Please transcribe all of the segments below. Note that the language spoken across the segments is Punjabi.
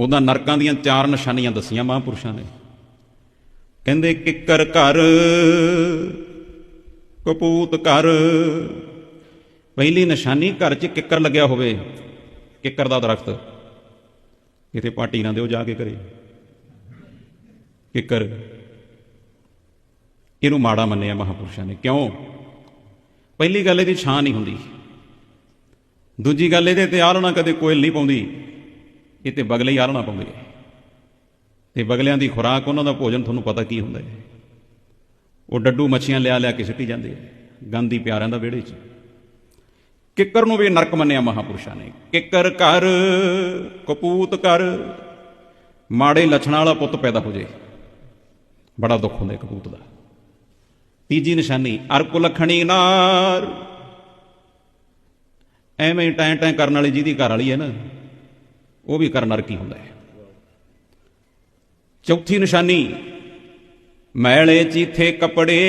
ਉਹਦਾ ਨਰਕਾਂ ਦੀਆਂ ਚਾਰ ਨਿਸ਼ਾਨੀਆਂ ਦੱਸੀਆਂ ਮਹਾਂਪੁਰਸ਼ਾਂ ਨੇ। ਕਹਿੰਦੇ ਕਿੱਕਰ ਘਰ ਕਪੂਤ ਘਰ ਪਹਿਲੀ ਨਿਸ਼ਾਨੀ ਘਰ 'ਚ ਕਿੱਕਰ ਲੱਗਿਆ ਹੋਵੇ, ਕਿੱਕਰ ਦਾ ਦਰਖਤ। ਕਿਤੇ ਪਾਟੀ ਨਾ ਦਿਓ ਜਾ ਕੇ ਕਰੇ ਕਿੱਕਰ। ਇਹਨੂੰ ਮਾੜਾ ਮੰਨਿਆ ਮਹਾਂਪੁਰਸ਼ਾਂ ਨੇ। ਕਿਉਂ? ਪਹਿਲੀ ਗੱਲ ਇਹਦੀ ਛਾਂ ਨਹੀਂ ਹੁੰਦੀ। ਦੂਜੀ ਗੱਲ ਇਹਦੇ ਤੇ ਆਲਣਾ ਕਦੇ ਕੋਇਲ ਨਹੀਂ ਪਾਉਂਦੀ। ਇਹ ਤੇ ਬਗਲੇ ਹੀ ਆਲਣਾ ਪਾਉਂਦੇ ਹੈ ਤੇ ਬਗਲਿਆਂ ਦੀ ਖੁਰਾਕ ਉਹਨਾਂ ਦਾ ਭੋਜਨ ਤੁਹਾਨੂੰ ਪਤਾ ਕੀ ਹੁੰਦਾ ਹੈ। ਉਹ ਡੱਡੂ ਮੱਛੀਆਂ ਲਿਆ ਲਿਆ ਕੇ ਸਿੱਟੀ ਜਾਂਦੇ ਹੈ ਗੰਦੀ ਪਿਆਰਿਆਂ ਦਾ ਵਿਹੜੇ 'ਚ। ਕਿੱਕਰ ਨੂੰ ਵੀ ਨਰਕ ਮੰਨਿਆ ਮਹਾਪੁਰਸ਼ਾਂ ਨੇ। ਕਿੱਕਰ ਘਰ ਕਪੂਤ ਕਰ, ਮਾੜੇ ਲੱਛਣਾਂ ਵਾਲਾ ਪੁੱਤ ਪੈਦਾ ਹੋ ਜੇ। ਬੜਾ ਦੁੱਖ ਹੁੰਦਾ ਕਪੂਤ ਦਾ। ਤੀਜੀ ਨਿਸ਼ਾਨੀ ਅਰਕ ਲਖਣੀ ਨਾਰ। ਐਵੇਂ ਹੀ ਟੈਂ ਟੈਂ ਕਰਨ ਵਾਲੀ ਜਿਹਦੀ ਘਰ ਵਾਲੀ ਹੈ ਨਾ ਉਹ ਵੀ ਕਰ ਨਰਕੀ ਹੁੰਦਾ ਹੈ। ਚੌਥੀ ਨਿਸ਼ਾਨੀ, ਮੈਲੇ ਚੀਥੇ ਕੱਪੜੇ,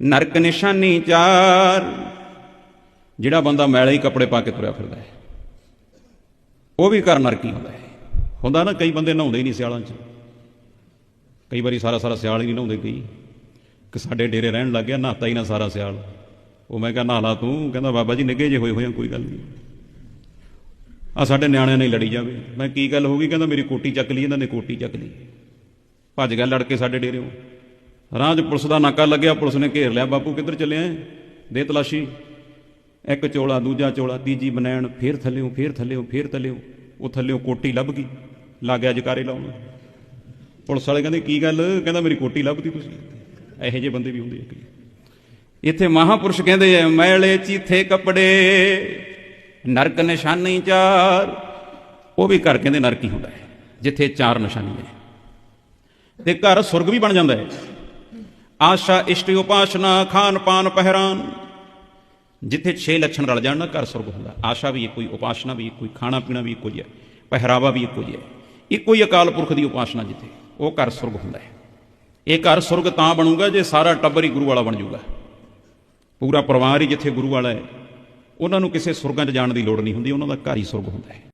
ਨਰਕ ਨਿਸ਼ਾਨੀ ਚਾਰ, ਜਿਹੜਾ ਬੰਦਾ ਮੈਲੇ ਹੀ ਕੱਪੜੇ ਪਾ ਕੇ ਤੁਰਿਆ ਫਿਰਦਾ ਹੈ, ਉਹ ਵੀ ਕਰ ਨਰਕੀ ਹੁੰਦਾ ਹੈ। ਹੁੰਦਾ ਨਾ, ਕਈ ਬੰਦੇ ਨਹਾਉਂਦੇ ਹੀ ਨਹੀਂ ਸਿਆਲਾਂ 'ਚ। ਕਈ ਵਾਰੀ ਸਾਰਾ ਸਾਰਾ ਸਿਆਲ ਹੀ ਨਹੀਂ ਨਹਾਉਂਦੇ ਕਈ। ਕਿ ਸਾਡੇ ਡੇਰੇ ਰਹਿਣ ਲੱਗ ਗਿਆ, ਨਹਾਤਾ ਹੀ ਨਾ ਸਾਰਾ ਸਿਆਲ। ਉਹ ਮੈਂ ਕਿਹਾ, ਨਹਾ ਤੂੰ। ਕਹਿੰਦਾ, ਬਾਬਾ ਜੀ ਨਿੱਗੇ ਜੇ ਹੋਏ ਹੋਏ ਆ, ਕੋਈ ਗੱਲ ਨਹੀਂ। ਆ ਸਾਡੇ ਨਿਆਣਿਆਂ ਨੇ ਲੜੀ ਜਾਵੇ। ਮੈਂ ਕੀ ਗੱਲ ਹੋ ਗਈ? ਕਹਿੰਦਾ ਮੇਰੀ ਕੋਟੀ ਚੱਕ ਲਈ, ਇਹਨਾਂ ਨੇ ਕੋਟੀ ਚੱਕ ਲਈ। ਭੱਜ ਗਿਆ ਲੜ ਕੇ ਸਾਡੇ ਡੇਰਿਓਂ। ਰਾਹ 'ਚ ਪੁਲਿਸ ਦਾ ਨਾਕਾ ਲੱਗਿਆ, ਪੁਲਿਸ ਨੇ ਘੇਰ ਲਿਆ, ਬਾਪੂ ਕਿੱਧਰ ਚੱਲਿਆ ਦੇ ਤਲਾਸ਼ੀ। ਇੱਕ ਚੋਲਾ, ਦੂਜਾ ਚੋਲਾ, ਤੀਜੀ ਬਨੈਣ, ਫੇਰ ਥੱਲਿਓ ਫੇਰ ਥੱਲਿਓ ਫੇਰ ਥੱਲਿਓ। ਉਹ ਥੱਲਿਓਂ ਕੋਟੀ ਲੱਭ ਗਈ। ਲੱਗ ਜਕਾਰੇ ਲਾਉਣ। ਪੁਲਿਸ ਵਾਲੇ ਕਹਿੰਦੇ, ਕੀ ਗੱਲ? ਕਹਿੰਦਾ, ਮੇਰੀ ਕੋਟੀ ਲੱਭਦੀ ਤੁਸੀਂ। ਇਹੋ ਜਿਹੇ ਬੰਦੇ ਵੀ ਹੁੰਦੇ ਆ ਇੱਥੇ ਮਹਾਪੁਰਸ਼ ਕਹਿੰਦੇ ਐ ਮੈਲੇ ਚੀਥੇ ਕੱਪੜੇ ਨਰਕ ਨਿਸ਼ਾਨੀ ਚਾਰ। ਉਹ ਵੀ ਘਰ ਕਹਿੰਦੇ ਨਰਕ ਹੀ ਹੁੰਦਾ ਹੈ, ਜਿੱਥੇ ਚਾਰ ਨਿਸ਼ਾਨੀਆਂ ਹੈ। ਤੇ ਘਰ ਸੁਰਗ ਵੀ ਬਣ ਜਾਂਦਾ ਹੈ। ਆਸ਼ਾ, ਇਸ਼ਟ, ਉਪਾਸ਼ਨਾ, ਖਾਨ, ਪਾਨ, ਪਹਿਰਾਨ, ਜਿੱਥੇ 6 ਲੱਛਣ ਰਲ ਜਾਣ ਨਾ ਘਰ ਸੁਰਗ ਹੁੰਦਾ। ਆਸ਼ਾ ਵੀ ਇੱਕੋ ਹੀ ਉਪਾਸ਼ਨਾ ਵੀ ਇੱਕੋ ਹੀ ਖਾਣਾ ਪੀਣਾ ਵੀ ਇੱਕੋ ਹੀ ਹੈ, ਪਹਿਰਾਵਾ ਵੀ ਇੱਕੋ ਹੀ ਹੈ। ਇੱਕੋ ਹੀ ਅਕਾਲ ਪੁਰਖ ਦੀ ਉਪਾਸ਼ਨਾ ਜਿੱਥੇ, ਉਹ ਘਰ ਸੁਰਗ ਹੁੰਦਾ ਹੈ। ਇਹ ਘਰ ਸੁਰਗ ਤਾਂ ਬਣੂਗਾ ਜੇ ਸਾਰਾ ਟੱਬਰ ਹੀ ਗੁਰੂ ਵਾਲਾ ਬਣ ਜਾਊਗਾ। ਪੂਰਾ ਪਰਿਵਾਰ ਹੀ ਜਿੱਥੇ ਗੁਰੂ ਵਾਲਾ ਹੈ। ਉਹਨਾਂ ਨੂੰ ਕਿਸੇ ਸੁਰਗਾਂ 'ਚ ਜਾਣ ਦੀ ਲੋੜ ਨਹੀਂ ਹੁੰਦੀ, ਉਹਨਾਂ ਦਾ ਘਰ ਹੀ ਸੁਰਗ ਹੁੰਦਾ ਹੈ।